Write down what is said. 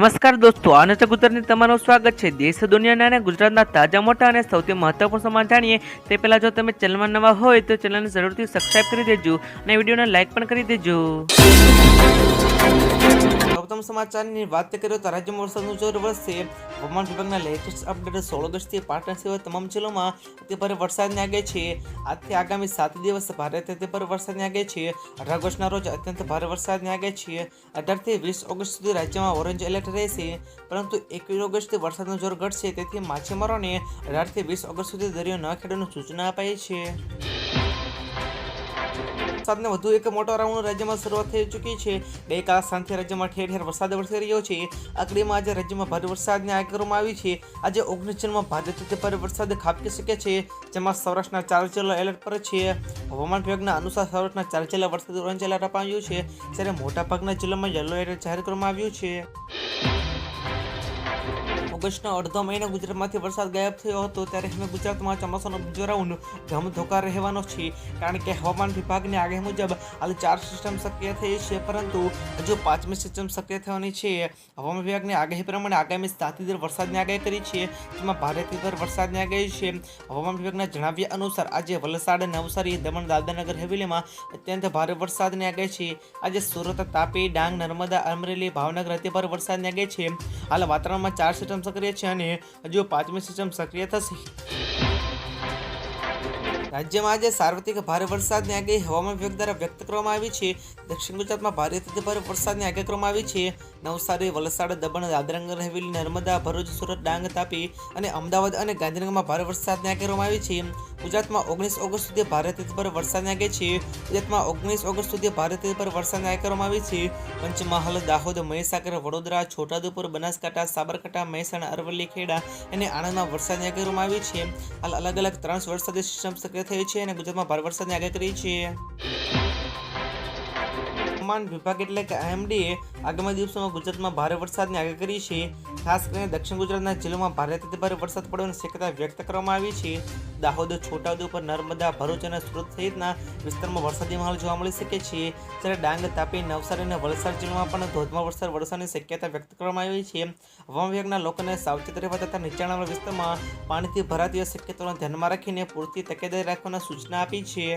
નમસ્કાર દોસ્તો આનંદ ગુજરાતની તમારું સ્વાગત છે. દેશ, દુનિયાના અને ગુજરાતના તાજા, મોટા અને સૌથી મહત્વપૂર્ણ સમાચાર જાણીએ. તે પહેલા જો તમે ચેનલમાં નવા હોય તો ચેનલને જરૂરથી સબસ્ક્રાઇબ કરી દેજો અને વિડીયોને લાઇક પણ કરી દેજો. સૌપ્રથમ સમાચારની વાત કરીએ તો રાજ્યમાં વરસાદનું જોર વધશે હવામાન વિભાગના લેટેસ્ટ અપડેટ સોળ ઓગસ્ટથી પાટણ સિવાય તમામ જિલ્લામાં અતિભારે વરસાદની આગે છે. આજથી આગામી સાત દિવસ ભારે અતિભારે વરસાદની આગે છે. અઢાર ઓગસ્ટના રોજ અત્યંત ભારે વરસાદની આગે છે. અઢારથી વીસ ઓગસ્ટ સુધી રાજ્યમાં ઓરેન્જ એલર્ટ રહેશે. પરંતુ એકવીસ ઓગસ્ટથી વરસાદનું જોર ઘટશે, તેથી માછીમારોને અઢારથી વીસ ઓગસ્ટ સુધી દરિયો ન ખેડવાની સૂચના અપાઈ છે. વરસાદને વધુ એક મોટો રાઉન્ડ રાજ્યમાં શરૂઆત થઈ ચૂકી છે. ગઈકાલ સાંજથી રાજ્યમાં ઠેર ઠેર વરસાદ વરસી રહ્યો છે. આકડીમાં આજે રાજ્યમાં ભારે વરસાદની આગ કરવામાં આવી છે. આજે ઓગણીસ જૂનમાં રીતે ભારે વરસાદ ખાબકી શકે છે. જેમાં સૌરાષ્ટ્રના ચાર જિલ્લા એલર્ટ પર છે. હવામાન વિભાગના અનુસાર સૌરાષ્ટ્રના ચાર જિલ્લા વરસાદ ઓરેન્જ એલર્ટ અપાયું છે. જ્યારે મોટાભાગના જિલ્લામાં યલો એલર્ટ જાહેર કરવામાં આવ્યું છે. ઓગસ્ટનો અડધો મહિનો ગુજરાતમાંથી વરસાદ ગાયબ થયો હતો, ત્યારે હવે ગુજરાતમાં ચોમાસાનો બીજો રાઉન્ડ ધમધોકાર રહેવાનો છે કારણ કે હવામાન વિભાગની આગાહી મુજબ, હાલ ચાર સિસ્ટમ સક્રિય થઈ છે, પરંતુ હજુ પાંચમી સિસ્ટમ સક્રિય થવાની છે. હવામાન વિભાગની આગાહી પ્રમાણે આગામી સાત દર વરસાદની આગાહી કરી છે, જેમાં ભારેથી દર વરસાદની આગાહી છે. હવામાન વિભાગના જણાવ્યા અનુસાર, આજે વલસાડ, નવસારી, દમણ દાદાનગર હવેલીમાં અત્યંત ભારે વરસાદની આગાહી છે. આજે સુરત, તાપી, ડાંગ, નર્મદા, અમરેલી, ભાવનગર અતિ ભારે વરસાદની આગાહી છે. હાલ વાતાવરણમાં ચાર સિસ્ટમ સક્રિય છે અને હજુ પાંચમી સિસ્ટમ સક્રિય થશે. રાજ્યમાં આજે સાર્વત્રિક ભારે વરસાદની આગાહી હવામાન વિભાગ દ્વારા વ્યક્ત કરવામાં આવી છે. દક્ષિણ ગુજરાતમાં ભારેથી ભારે વરસાદની આગાહી કરવામાં આવી છે. નવસારી, વલસાડ, દમણ દાદરાનગર હવેલી, નર્મદા, ભરૂચ, સુરત, ડાંગ, તાપી અને અમદાવાદ અને ગાંધીનગરમાં ભારે વરસાદની આગાહી કરવામાં આવી છે. ગુજરાતમાં ઓગણીસ ઓગસ્ટ સુધી ભારતીય પર વરસાદની આગાહી છે. ગુજરાતમાં ઓગણીસ ઓગસ્ટ સુધી ભારતીય પર વરસાદની આગાહી કરવામાં આવી છે. પંચમહાલ, દાહોદ, મહીસાગર, વડોદરા, છોટાઉદેપુર, બનાસકાંઠા, સાબરકાંઠા, મહેસાણા, અરવલ્લી, ખેડા અને આણંદમાં વરસાદની આગાહી કરવામાં આવી છે. હાલ અલગ અલગ ત્રણ વરસાદી સિસ્ટમ સક્રિય થઈ છે અને ગુજરાતમાં ભારે વરસાદની આગાહી કરી છે. હવામાન વિભાગ એટલે કે આઈએમડીએ આગામી દિવસોમાં ગુજરાતમાં ભારે વરસાદની આગાહી કરી છે. ખાસ કરીને દક્ષિણ ગુજરાતના જિલ્લામાં ભારેથી ભારે વરસાદ પડવાની શક્યતા વ્યક્ત કરવામાં આવી છે. દાહોદ, છોટાઉદેપુર, નર્મદા, ભરૂચ અને સુરત સહિતના વિસ્તારમાં વરસાદી માહોલ જોવા મળી શકે છે. જ્યારે ડાંગ, તાપી, નવસારી અને વલસાડ જિલ્લામાં પણ ધોધમાર વરસાદ વરસાદની શક્યતા વ્યક્ત કરવામાં આવી છે. હવામાન વિભાગના લોકોને સાવચેત રહેવા તથા નીચાણવાળા વિસ્તારમાં પાણીથી ભરાતી શક્યતાઓને ધ્યાનમાં રાખીને પૂરતી તકેદારી રાખવાના સૂચના આપી છે.